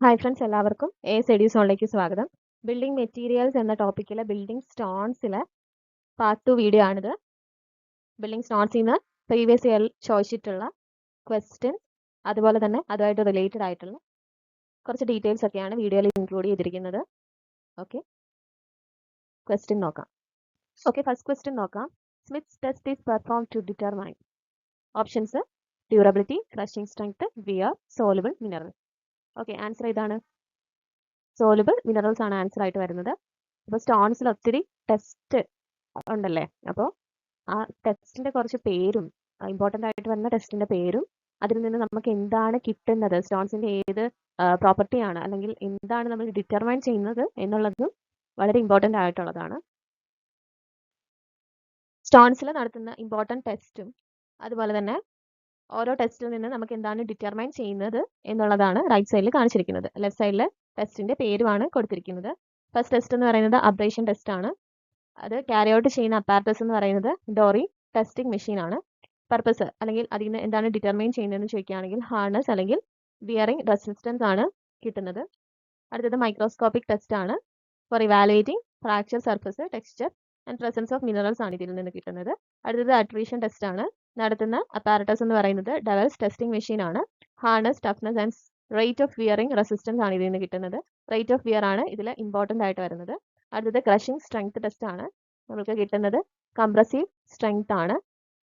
Hi friends എല്ലാവർക്കും A study സോണിലേക്ക് സ്വാഗതം. ബിൽഡിംഗ് മെറ്റീരിയൽസ് എന്ന ടോപ്പിക്കിലെ ബിൽഡിംഗ് സ്റ്റോൺസിലെ പാർട്ട് ടു വീഡിയോ ആണിത്. ബിൽഡിംഗ് സ്റ്റോൺസിൽ നിന്ന് പ്രീവിയസ് ഇയർ ചോദിച്ചിട്ടുള്ള ക്വസ്റ്റ്യൻ അതുപോലെ തന്നെ അതുമായിട്ട് റിലേറ്റഡ് ആയിട്ടുള്ള കുറച്ച് ഡീറ്റെയിൽസ് ഒക്കെയാണ് വീഡിയോയിൽ ഇൻക്ലൂഡ് ചെയ്തിരിക്കുന്നത്. ഓക്കെ ക്വസ്റ്റ്യൻ നോക്കാം. ഓക്കെ ഫസ്റ്റ് ക്വസ്റ്റ്യൻ നോക്കാം. Smith's test is perform to determine options durability crushing strength wear soluble mineral okay answer ഇതാണ് സോലബിൾ മിനറൽസ് ആണ് ആൻസർ ആയിട്ട് വരുന്നത്. അപ്പോൾ സ്റ്റോൺസിൽ ഒത്തിരി ടെസ്റ്റ് ഉണ്ടല്ലേ? അപ്പോൾ ആ ടെസ്റ്റിന്റെ കുറച്ച് പേരും ഇമ്പോർട്ടന്റ് ആയിട്ട് വരുന്ന ടെസ്റ്റിന്റെ പേരും അതിൽ നിന്ന് നമുക്ക് എന്താണ് കിട്ടുന്നത്? സ്റ്റോൺസിന്റെ ഏത് പ്രോപ്പർട്ടിയാണ് അല്ലെങ്കിൽ എന്താണ് നമ്മൾ ഡിറ്റർമൈൻ ചെയ്യുന്നത് എന്നുള്ളതും വളരെ ഇമ്പോർട്ടന്റ് ആയിട്ടുള്ളതാണ്. സ്റ്റോൺസിൽ നടത്തുന്ന ഇമ്പോർട്ടന്റ് ടെസ്റ്റും അതുപോലെ തന്നെ ഓരോ ടെസ്റ്റിൽ നിന്ന് നമുക്ക് എന്താണ് ഡിറ്റർമൈൻ ചെയ്യുന്നത് എന്നുള്ളതാണ് റൈറ്റ് സൈഡിൽ കാണിച്ചിരിക്കുന്നത്. ലെഫ്റ്റ് സൈഡിൽ ടെസ്റ്റിന്റെ പേരുമാണ് കൊടുത്തിരിക്കുന്നത്. ഫസ്റ്റ് ടെസ്റ്റ് എന്ന് പറയുന്നത് അബ്രേഷൻ ടെസ്റ്റ് ആണ്. അത് ക്യാരി ഔട്ട് ചെയ്യുന്ന അപ്പാരറ്റസ് എന്ന് പറയുന്നത് ഡോറി ടെസ്റ്റിംഗ് മെഷീൻ ആണ്. പർപ്പസ് അല്ലെങ്കിൽ അതിൽ നിന്ന് എന്താണ് ഡിറ്റർമൈൻ ചെയ്യുന്നതെന്ന് ചോദിക്കുകയാണെങ്കിൽ ഹാർനസ് അല്ലെങ്കിൽ വിയറിംഗ് റെസിസ്റ്റൻസ് ആണ് കിട്ടുന്നത്. അടുത്തത് മൈക്രോസ്കോപ്പിക് ടെസ്റ്റ് ആണ്. For evaluating fracture surface texture and presence of minerals ആണ് ഇതിൽ നിന്ന് കിട്ടുന്നത്. അടുത്തത് അട്രീഷൻ ടെസ്റ്റ് ആണ്. നടത്തുന്ന അപ്പാരറ്റസ് എന്ന് പറയുന്നത് ഡവൽസ് ടെസ്റ്റിംഗ് മെഷീൻ ആണ്. Hardness toughness and rate of wearing resistance ആണ് ഇതിൽ നിന്ന് കിട്ടുന്നത്. റേറ്റ് ഓഫ് വിയർ ആണ് ഇതിൽ ഇമ്പോർട്ടന്റ് ആയിട്ട് വരുന്നത്. അടുത്തത് ക്രഷിംഗ് സ്ട്രെങ്ത് ടെസ്റ്റ് ആണ്. നമുക്ക് കിട്ടുന്നത് കംപ്രസീവ് സ്ട്രെങ്ത് ആണ്.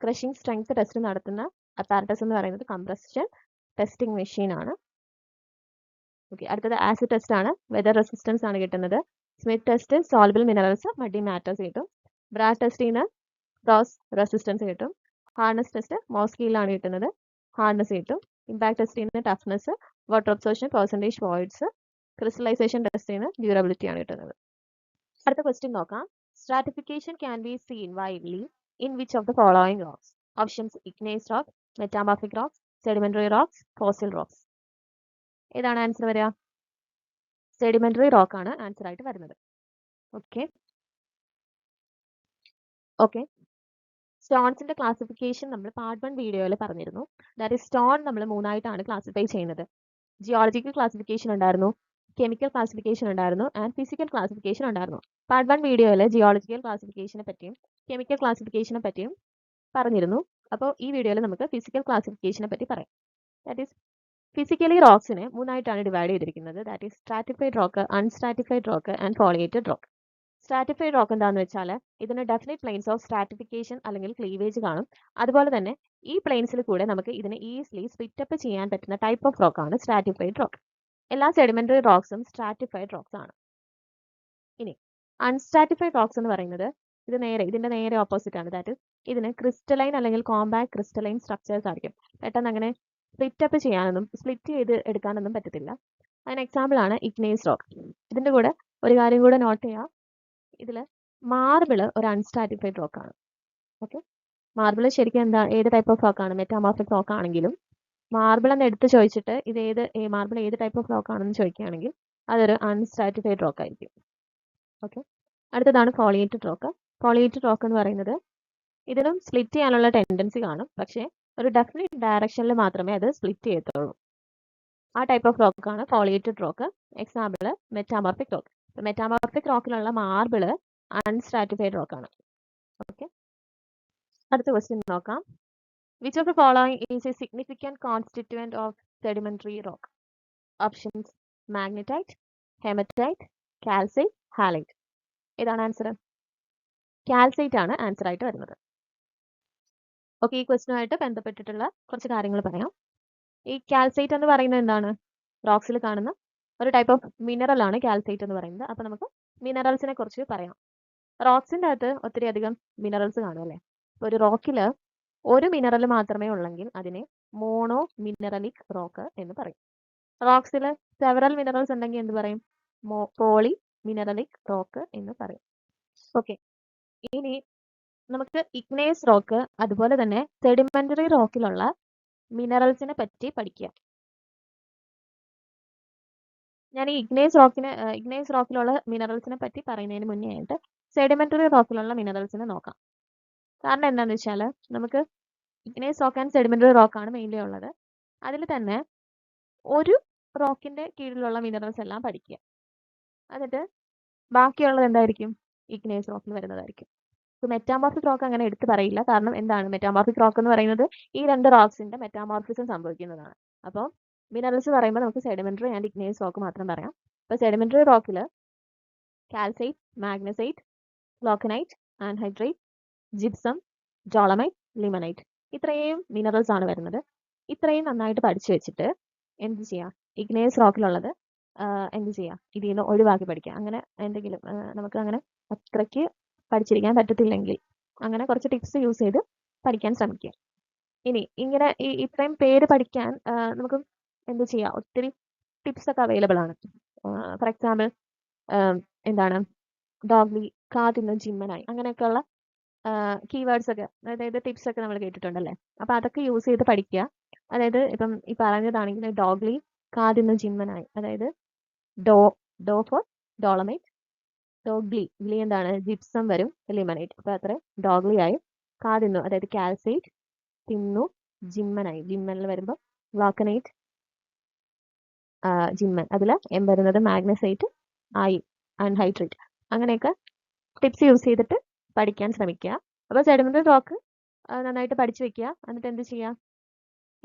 ക്രഷിംഗ് സ്ട്രെങ്ത് ടെസ്റ്റ് നടത്തുന്ന അപ്പാരറ്റസ് എന്ന് പറയുന്നത് കംപ്രഷൻ ടെസ്റ്റിംഗ് മെഷീൻ ആണ്. ഓക്കെ അടുത്തത് ആസിഡ് ടെസ്റ്റ് ആണ്. വെതർ റെസിസ്റ്റൻസ് ആണ് കിട്ടുന്നത്. Smith test soluble minerals muddy matters കിട്ടും. ബ്രാഡ് ടെസ്റ്റിൽ നിന്ന് ക്രോസ് റെസിസ്റ്റൻസ് കിട്ടും. ഹാർനസ് ടെസ്റ്റ് മോസ്കിയിലാണ് കിട്ടുന്നത്. ഹാർഡ്നസ് കിട്ടും. ഇമ്പാക്ട് ടെസ്റ്റ് ചെയ്യുന്ന toughness water absorption percentage voids crystallization test ചെയ്യുന്ന ഡ്യൂറബിലിറ്റി ആണ് കിട്ടുന്നത്. അടുത്ത ക്വസ്റ്റ്യൻ നോക്കാം. Stratification can be seen widely in which of the following rocks options igneous rock metamorphic rocks sedimentary rocks fossil rocks ഏതാണ് answer വരിക? Sedimentary rock ആണ് answer ആയിട്ട് വരുന്നത്. ഓക്കെ ഓക്കെ സ്റ്റോൺസിന്റെ ക്ലാസിഫിക്കേഷൻ നമ്മൾ പാർട്ട് വൺ വീഡിയോയിൽ പറഞ്ഞിരുന്നു. ദാറ്റ് ഇസ് സ്റ്റോൺ നമ്മൾ മൂന്നായിട്ടാണ് ക്ലാസിഫൈ ചെയ്യുന്നത്. ജിയോളജിക്കൽ ക്ലാസിഫിക്കേഷൻ ഉണ്ടായിരുന്നു കെമിക്കൽ ക്ലാസിഫിക്കേഷൻ ഉണ്ടായിരുന്നു ആൻഡ് ഫിസിക്കൽ ക്ലാസിഫിക്കേഷൻ ഉണ്ടായിരുന്നു. പാർട്ട് വൺ വീഡിയോയിൽ ജിയോളജിക്കൽ ക്ലാസിഫിക്കേഷനെ പറ്റിയും കെമിക്കൽ ക്ലാസിഫിക്കേഷനെ പറ്റിയും പറഞ്ഞിരുന്നു. അപ്പോൾ ഈ വീഡിയോയിൽ നമുക്ക് ഫിസിക്കൽ ക്ലാസിഫിക്കേഷനെ പറ്റി പറയാം. ദാറ്റ് ഈസ് ഫിസിക്കലി റോക്സിനെ മൂന്നായിട്ടാണ് ഡിവൈഡ് ചെയ്തിരിക്കുന്നത്. That is stratified rock unstratified rock and foliated rock stratified rock എന്താന്ന് വെച്ചാൽ ഇതിന് ഡെഫിനറ്റ് പ്ലെയിൻസ് ഓഫ് സ്ട്രാറ്റിഫിക്കേഷൻ അല്ലെങ്കിൽ ക്ലീവേജ് കാണും. അതുപോലെ തന്നെ ഈ പ്ലെയിൻസിൽ കൂടെ നമുക്ക് ഇതിനെ ഈസിലി സ്പ്ലിറ്റപ്പ് ചെയ്യാൻ പറ്റുന്ന ടൈപ്പ് ഓഫ് റോക്ക് ആണ് സ്ട്രാറ്റിഫൈഡ് റോക്ക് എല്ലാ സെഡിമെന്ററി റോക്സും സ്ട്രാറ്റിഫൈഡ് റോക്സ് ആണ്. ഇനി അൺസ്ട്രാറ്റിഫൈഡ് റോക്സ് എന്ന് പറയുന്നത് ഇത് നേരെ ഇതിന്റെ നേരെ ഓപ്പോസിറ്റ് ആണ്. ദാറ്റ് ഇതിന് ക്രിസ്റ്റലൈൻ അല്ലെങ്കിൽ കോമ്പാക്ട് ക്രിസ്റ്റലൈൻ സ്ട്രക്ചേഴ്സ് ആയിരിക്കും. പെട്ടെന്ന് അങ്ങനെ സ്പ്ലിറ്റ് അപ്പ് ചെയ്യാനൊന്നും സ്പ്ലിറ്റ് ചെയ്ത് എടുക്കാനൊന്നും പറ്റത്തില്ല. അതിന് എക്സാമ്പിൾ ആണ് ഇഗ്നേസ് റോക്ക് ഇതിന്റെ കൂടെ ഒരു കാര്യം കൂടെ നോട്ട് ചെയ്യാം. ഇതിൽ മാർബിൾ ഒരു അൺസ്റ്റാറ്റിഫൈഡ് റോക്ക് ആണ്. ഓക്കെ മാർബിൾ ശരിക്കും എന്താ ഏത് ടൈപ്പ് ഓഫ് റോക്കാണ് മെറ്റാമോർഫിക് റോക്ക് ആണെങ്കിലും മാർബിൾ എന്ന് എടുത്ത് ചോദിച്ചിട്ട് ഇത് ഏത് മാർബിൾ ഏത് ടൈപ്പ് ഓഫ് റോക്ക് ആണെന്ന് ചോദിക്കുകയാണെങ്കിൽ അതൊരു അൺസ്റ്റാറ്റിഫൈഡ് റോക്ക് ആയിരിക്കും. ഓക്കെ അടുത്തതാണ് ഫോളിയേറ്റഡ് റോക്ക് ഫോളിയേറ്റഡ് റോക്ക് എന്ന് പറയുന്നത് ഇതിനും സ്പ്ലിറ്റ് ചെയ്യാനുള്ള ടെൻഡൻസി കാണും. പക്ഷേ ഒരു ഡെഫിനറ്റ് ഡയറക്ഷനിൽ മാത്രമേ അത് സ്പ്ലിറ്റ് ചെയ്യത്തുള്ളൂ. ആ type of റോക്കാണ് foliated rock example metamorphic rock metamorphic റോക്കിലുള്ള marble unstratified റോക്കാണ് ഓക്കെ അടുത്ത ക്വസ്റ്റ്യൻ നോക്കാം. Which of the following is a significant constituent of sedimentary rock options magnetite hematite calcite halite ഏതാണ് ആൻസർ കാൽസൈറ്റ് ആണ് answer ആയിട്ട് വരുന്നത്. Okay ഈ ക്വസ്റ്റിനുമായിട്ട് ബന്ധപ്പെട്ടിട്ടുള്ള കുറച്ച് കാര്യങ്ങൾ പറയാം. ഈ കാൽസൈറ്റ് എന്ന് പറയുന്നത് എന്താണ്? റോക്സിൽ കാണുന്ന ഒരു ടൈപ്പ് ഓഫ് മിനറൽ ആണ് കാൽസൈറ്റ് എന്ന് പറയുന്നത്. അപ്പൊ നമുക്ക് മിനറൽസിനെ കുറിച്ച് പറയാം. റോക്സിന്റെ അകത്ത് ഒത്തിരി അധികം മിനറൽസ് കാണും അല്ലേ? ഒരു റോക്കിൽ ഒരു മിനറൽ മാത്രമേ ഉള്ളെങ്കിൽ അതിനെ മോണോ മിനറലിക് റോക്ക് എന്ന് പറയും. റോക്സിൽ സെവറൽ മിനറൽസ് ഉണ്ടെങ്കിൽ എന്ത് പറയും? പോളി മിനറലിക് റോക്ക് എന്ന് പറയും. ഓക്കെ ഇനി നമുക്ക് ഇഗ്നേസ് റോക്ക് അതുപോലെ തന്നെ സെഡിമെന്ററി റോക്കിലുള്ള മിനറൽസിനെ പറ്റി പഠിക്കാം. ഞാൻ ഈ ഇഗ്നേസ് റോക്കിന് ഇഗ്നേസ് റോക്കിലുള്ള മിനറൽസിനെ പറ്റി പറയുന്നതിന് മുന്നേ ആയിട്ട് സെഡിമെന്ററി റോക്കിലുള്ള മിനറൽസിനെ നോക്കാം. കാരണം എന്താണെന്ന് വെച്ചാൽ നമുക്ക് ഇഗ്നേസ് റോക്ക് ആൻഡ് സെഡിമെന്ററി റോക്കാണ് മെയിൻലി ഉള്ളത്. അതിൽ തന്നെ ഒരു റോക്കിന്റെ കീഴിലുള്ള മിനറൽസ് എല്ലാം പഠിക്കുക. എന്നിട്ട് ബാക്കിയുള്ളത് എന്തായിരിക്കും? ഇഗ്നേസ് റോക്കിൽ വരുന്നതായിരിക്കും. മെറ്റാമോർഫിക് റോക്ക് അങ്ങനെ എടുത്തു പറയില്ല. കാരണം എന്താണ്? മെറ്റാമോർഫിക് റോക്ക് എന്ന് പറയുന്നത് ഈ രണ്ട് റോക്സിന്റെ മെറ്റാമോർഫിസം സംഭവിക്കുന്നതാണ്. അപ്പോൾ മിനറൽസ് പറയുമ്പോൾ നമുക്ക് സെഡിമെന്ററി ആൻഡ് ഇഗ്നേസ് റോക്ക് മാത്രം പറയാം. അപ്പോൾ സെഡിമെന്ററി റോക്കിൽ കാൽസൈറ്റ് മാഗ്നസൈറ്റ് ലോക്കനൈറ്റ് ആൻഹൈഡ്രേറ്റ് ജിപ്സം ജോളമൈറ്റ് ലിമനൈറ്റ് ഇത്രയും മിനറൽസ് ആണ് വരുന്നത്. ഇത്രയും നന്നായിട്ട് പഠിച്ചു വെച്ചിട്ട് എന്ത് ചെയ്യാം? ഇഗ്നേസ് റോക്കിലുള്ളത് എന്ത് ചെയ്യാം? ഇതിൽ നിന്ന് ഒഴിവാക്കി പഠിക്കാം. അങ്ങനെ എന്തെങ്കിലും നമുക്ക് അങ്ങനെ അത്രയ്ക്ക് പഠിച്ചിരിക്കാൻ പറ്റത്തില്ലെങ്കിൽ അങ്ങനെ കുറച്ച് ടിപ്സ് യൂസ് ചെയ്ത് പഠിക്കാൻ ശ്രമിക്കുക ഇനി ഇങ്ങനെ ഈ ഇത്രയും പേര് പഠിക്കാൻ നമുക്ക് എന്ത് ചെയ്യാം? ഒത്തിരി ടിപ്സ് ഒക്കെ അവൈലബിൾ ആണ്. ഫോർ എക്സാമ്പിൾ എന്താണ്? ഡോഗ്ലി കാതിന്ന് ജിമ്മനായി അങ്ങനെയൊക്കെയുള്ള കീവേഡ്സ് ഒക്കെ അതായത് ടിപ്സ് ഒക്കെ നമ്മൾ കേട്ടിട്ടുണ്ടല്ലേ? അപ്പോൾ അതൊക്കെ യൂസ് ചെയ്ത് പഠിക്കുക. അതായത് ഇപ്പം ഈ പറഞ്ഞതാണെങ്കിൽ ഡോഗ്ലി കാതിന്ന് ജിമ്മനായി അതായത് ഡോ ഡോ ഫോർ ഡോളമൈറ്റ് ഡോഗ്ലി ഗ്ലി എന്താണ്? ജിപ്സം വരും ലിമനേറ്റ് അപ്പോൾ അത്ര ഡോഗ്ലി ആയി കാതിന്നു അതായത് കാൽസൈറ്റ് തിന്നു ജിമ്മനായി ജിമ്മനിൽ വരുമ്പോൾ ഗ്ലോക്കനൈറ്റ് ജിമ്മൻ അതിൽ എം വരുന്നത് മാഗ്നസൈറ്റ് ആയി ആൻഡ് ഹൈഡ്രേറ്റ് അങ്ങനെയൊക്കെ ടിപ്സ് യൂസ് ചെയ്തിട്ട് പഠിക്കാൻ ശ്രമിക്കുക. അപ്പോൾ സെഡിമെന്ററി റോക്ക് നന്നായിട്ട് പഠിച്ചു വെക്കുക. എന്നിട്ട് എന്ത് ചെയ്യുക?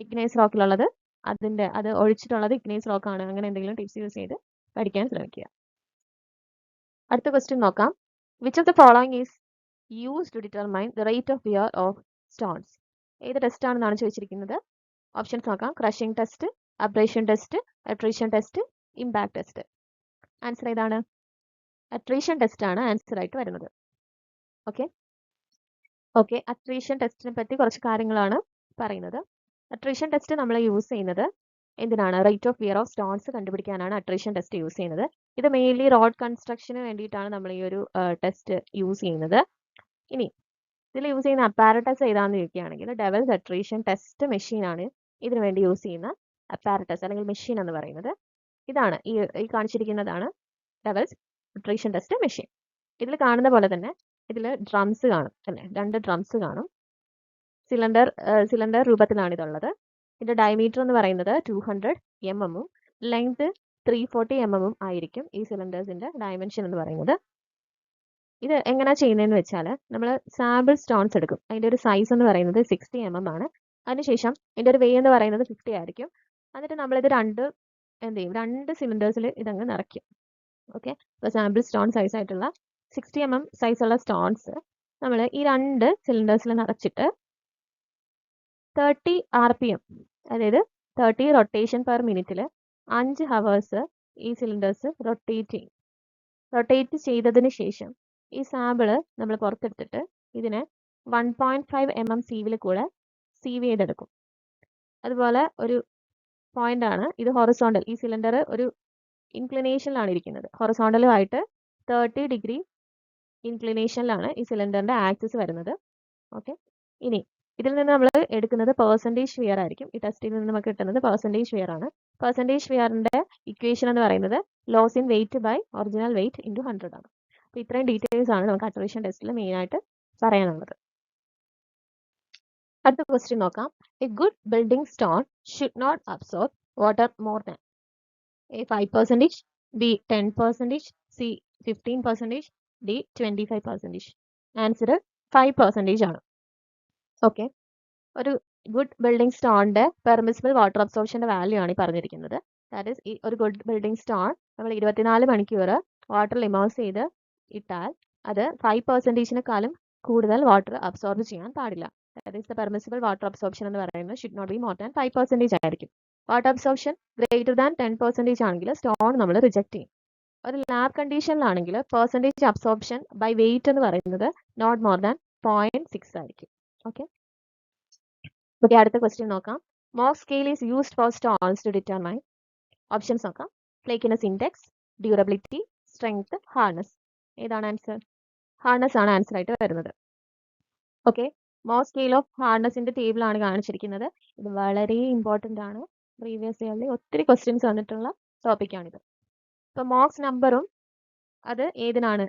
ഇഗ്നൈസ് റോക്കിലുള്ളത് അതിന്റെ അത് ഒഴിച്ചിട്ടുള്ളത് ഇഗ്നൈസ് റോക്കാണ് അങ്ങനെ എന്തെങ്കിലും ടിപ്സ് യൂസ് ചെയ്ത് പഠിക്കാൻ ശ്രമിക്കുക. അടുത്ത ക്വസ്റ്റ്യൻ നോക്കാം. Which of the following is use to determine the rate of wear of stones ഏത് ടെസ്റ്റ് ആണെന്നാണ് ചോദിച്ചിരിക്കുന്നത്? ഓപ്ഷൻസ് നോക്കാം. Crushing test abrasion test attrition test impact test answer ഏതാണ്? അട്രീഷൻ ടെസ്റ്റ് ആണ് ആൻസർ ആയിട്ട് വരുന്നത്. ഓക്കെ ഓക്കെ അട്രീഷൻ ടെസ്റ്റിനെ പറ്റി കുറച്ച് കാര്യങ്ങളാണ് പറയുന്നത്. അട്രീഷൻ ടെസ്റ്റ് നമ്മൾ യൂസ് ചെയ്യുന്നത് എന്തിനാണ്? Rate of wear of stones കണ്ടുപിടിക്കാനാണ് attrition test use ചെയ്യുന്നത്. ഇത് മെയിൻലി റോഡ് കൺസ്ട്രക്ഷന് വേണ്ടിയിട്ടാണ് നമ്മൾ ഈ ഒരു ടെസ്റ്റ് യൂസ് ചെയ്യുന്നത്. ഇനി ഇതിൽ യൂസ് ചെയ്യുന്ന അപ്പാരറ്റസ് ഏതാണെന്ന് ചോദിക്കുകയാണെങ്കിൽ ഡെവൽസ് അട്രീഷൻ ടെസ്റ്റ് മെഷീനാണ് ഇതിനു വേണ്ടി യൂസ് ചെയ്യുന്ന അപ്പാരറ്റസ് അല്ലെങ്കിൽ മെഷീൻ എന്ന് പറയുന്നത്. ഇതാണ് ഈ ഈ കാണിച്ചിരിക്കുന്നതാണ് ലെവൽസ് ന്യൂട്രീഷൻ ടെസ്റ്റ് മെഷീൻ ഇതിൽ കാണുന്ന പോലെ തന്നെ ഇതിൽ ഡ്രംസ് കാണും അല്ലെ? രണ്ട് ഡ്രംസ് കാണും. സിലിണ്ടർ സിലിണ്ടർ രൂപത്തിലാണ് ഇതുള്ളത് ഇതിന്റെ ഡയമീറ്റർ എന്ന് പറയുന്നത് ടു ഹൺഡ്രഡ് എം എമ്മും ലെങ്ത് ത്രീ ഫോർട്ടി എം എമ്മും ആയിരിക്കും ഈ സിലിണ്ടേഴ്സിന്റെ ഡയമെൻഷൻ എന്ന് പറയുന്നത്. ഇത് എങ്ങനെ ചെയ്യുന്നതെന്ന് വെച്ചാൽ നമ്മൾ സാമ്പിൾ സ്റ്റോൺസ് എടുക്കും. അതിന്റെ ഒരു സൈസ് എന്ന് പറയുന്നത് സിക്സ്റ്റി എം എം ആണ്. അതിനുശേഷം ഇതിന്റെ ഒരു വേ എന്ന് പറയുന്നത് ഫിഫ്റ്റി ആയിരിക്കും. എന്നിട്ട് നമ്മളിത് രണ്ട് എന്ത് ചെയ്യും? രണ്ട് സിലിണ്ടേഴ്സിൽ ഇതങ്ങ് നിറയ്ക്കും. ഓക്കെ ഇപ്പോൾ സാമ്പിൾ സ്റ്റോൺ സൈസ് ആയിട്ടുള്ള സിക്സ്റ്റി എം എം സൈസുള്ള സ്റ്റോൺസ് നമ്മൾ ഈ രണ്ട് സിലിണ്ടേഴ്സിൽ നിറച്ചിട്ട് തേർട്ടി ആർ പി എം അതായത് തേർട്ടി റൊട്ടേഷൻ പെർ മിനിറ്റിൽ അഞ്ച് ഹവേഴ്സ് ഈ സിലിണ്ടേഴ്സ് റൊട്ടേറ്റ് ചെയ്യും. റൊട്ടേറ്റ് ചെയ്തതിന് ശേഷം ഈ സാമ്പിൾ നമ്മൾ പുറത്തെടുത്തിട്ട് ഇതിനെ one point five M M സീവിൽ കൂടെ സീവ് ചെയ്തെടുക്കും. അതുപോലെ ഒരു പോയിന്റ് ആണ്. ഇത് ഹൊറസോണ്ടൽ ഈ സിലിണ്ടർ ഒരു ഇൻക്ലിനേഷനിലാണ് ഇരിക്കുന്നത്. ഹൊറിസോണ്ടലുമായിട്ട് തേർട്ടി ഡിഗ്രി ഇൻക്ലിനേഷനിലാണ് ഈ സിലിണ്ടറിന്റെ ആക്സിസ് വരുന്നത്. ഓക്കെ ഇനി ഇതിൽ നിന്ന് നമ്മൾ എടുക്കുന്നത് പെർസെന്റേജ് വിയർ ആയിരിക്കും. ഈ ടെസ്റ്റിൽ നിന്ന് നമുക്ക് കിട്ടുന്നത് പെർസെന്റേജ് വിയർ ആണ്. പെർസെന്റേജ് വിയറിന്റെ ഇക്വേഷൻ എന്ന് പറയുന്നത് loss in weight by original weight into hundred ആണ്. അപ്പോൾ ഇത്രയും ഡീറ്റെയിൽസ് ആണ് നമുക്ക് അട്രീഷൻ ടെസ്റ്റിൽ മെയിൻ ആയിട്ട് പറയാനുള്ളത്. അടുത്ത ക്വസ്റ്റ്യൻ നോക്കാം. A good building stone should not absorb water more than A five percentage B ten percentage C fifteen percentage D twenty five percentage answer five percentage ആണ്. ഓക്കെ ഒരു good building സ്റ്റോണിന്റെ permissible water അബ്സോർപ്ഷന്റെ value ആണ് ഈ പറഞ്ഞിരിക്കുന്നത്. That is ഈ ഒരു good building stone നമ്മൾ ഇരുപത്തിനാല് മണിക്കൂർ വാട്ടറിൽ ഇമേഴ്സ് ചെയ്ത് ഇട്ടാൽ അത് ഫൈവ് പെർസെന്റേജിനെക്കാളും കൂടുതൽ വാട്ടർ അബ്സോർബ് ചെയ്യാൻ പാടില്ല. Is the permissible water absorption എന്ന് പറയുന്നത് should not be more than five percentage ആയിരിക്കും. Water absorption greater than ten percentage ആണെങ്കിൽ സ്റ്റോൺ നമ്മൾ റിജക്ട് ചെയ്യും. ഒരു ലാബ് കണ്ടീഷനിലാണെങ്കിൽ പെർസെന്റേജ് അബ്സോർപ്ഷൻ ബൈ വെയിറ്റ് എന്ന് പറയുന്നത് not more than point six ആയിരിക്കും. ഓക്കെ ഓക്കെ അടുത്ത ക്വസ്റ്റ്യൻ നോക്കാം. Mohs scale is used for stones to determine options നോക്കാം. Flakiness index durability strength hardness ഏതാണ് ആൻസർ ഹാർഡ്നസ് ആണ് ആൻസർ ആയിട്ട് വരുന്നത്. ഓക്കെ മോ സ്കെയിൽ ഓഫ് ഹാർഡ്നെസിന്റെ ടേബിൾ ആണ് കാണിച്ചിരിക്കുന്നത്. ഇത് വളരെ ഇമ്പോർട്ടന്റ് ആണ്. പ്രീവിയസ് ഇയറിൽ ഒത്തിരി ക്വസ്റ്റ്യൻസ് വന്നിട്ടുള്ള ടോപ്പിക്കാണിത് ഇപ്പോൾ മോക്സ് നമ്പറും അത് ഏതിനാണ്?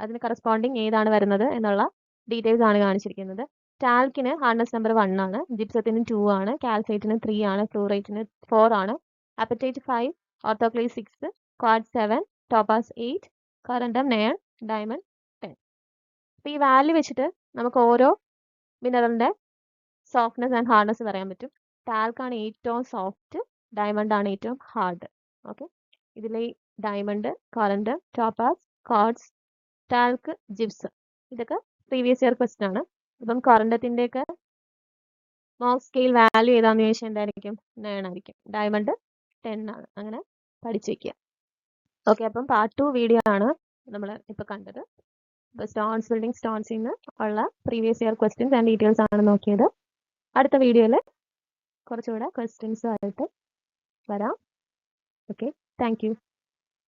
അതിന് കറസ്പോണ്ടിങ് ഏതാണ് വരുന്നത് എന്നുള്ള ഡീറ്റെയിൽസ് ആണ് കാണിച്ചിരിക്കുന്നത്. ടാൽക്കിന് ഹാർഡ്നസ് നമ്പർ വൺ ആണ് ജിപ്സത്തിന് ടു ആണ് കാൽസൈറ്റിന് ത്രീ ആണ് ഫ്ലൂറൈറ്റിന് ഫോർ ആണ് apatite five orthoclase six quartz seven topaz eight corundum nine diamond ten അപ്പോൾ ഈ വാല്യൂ വെച്ചിട്ട് നമുക്ക് ഓരോ മിനറലിന്റെ സോഫ്റ്റ്നെസ് ആൻഡ് ഹാർഡ്നെസ് പറയാൻ പറ്റും. ടാൽക്കാണ് ഏറ്റവും സോഫ്റ്റ് ഡയമണ്ട് ആണ് ഏറ്റവും ഹാർഡ് ഓക്കെ ഇതിൽ ഈ diamond corundum topaz quartz talc gypsum ഇതൊക്കെ പ്രീവിയസ് ഇയർ ക്വസ്റ്റൻ ആണ്. ഇപ്പം കറണ്ടത്തിന്റെയൊക്കെ മോക്ക് സ്കെയിൽ വാല്യൂ ഏതാന്ന് ചോദിച്ചാൽ എന്തായിരിക്കും? നയൺ ആയിരിക്കും. ഡയമണ്ട് ടെൻ ആണ്. അങ്ങനെ പഠിച്ചു വെക്കുക ഓക്കെ അപ്പം പാർട്ട് ടു വീഡിയോ ആണ് നമ്മൾ ഇപ്പോൾ കണ്ടത്. സ്റ്റോൺസ് ബിൽഡിംഗ് സ്റ്റോൺസിൽ നിന്ന് ഉള്ള previous year questions and details ആണ് നോക്കിയത്. അടുത്ത വീഡിയോയിൽ കുറച്ചുകൂടെ ക്വസ്റ്റ്യൻസ് ആയിട്ട് വരാം. Okay thank you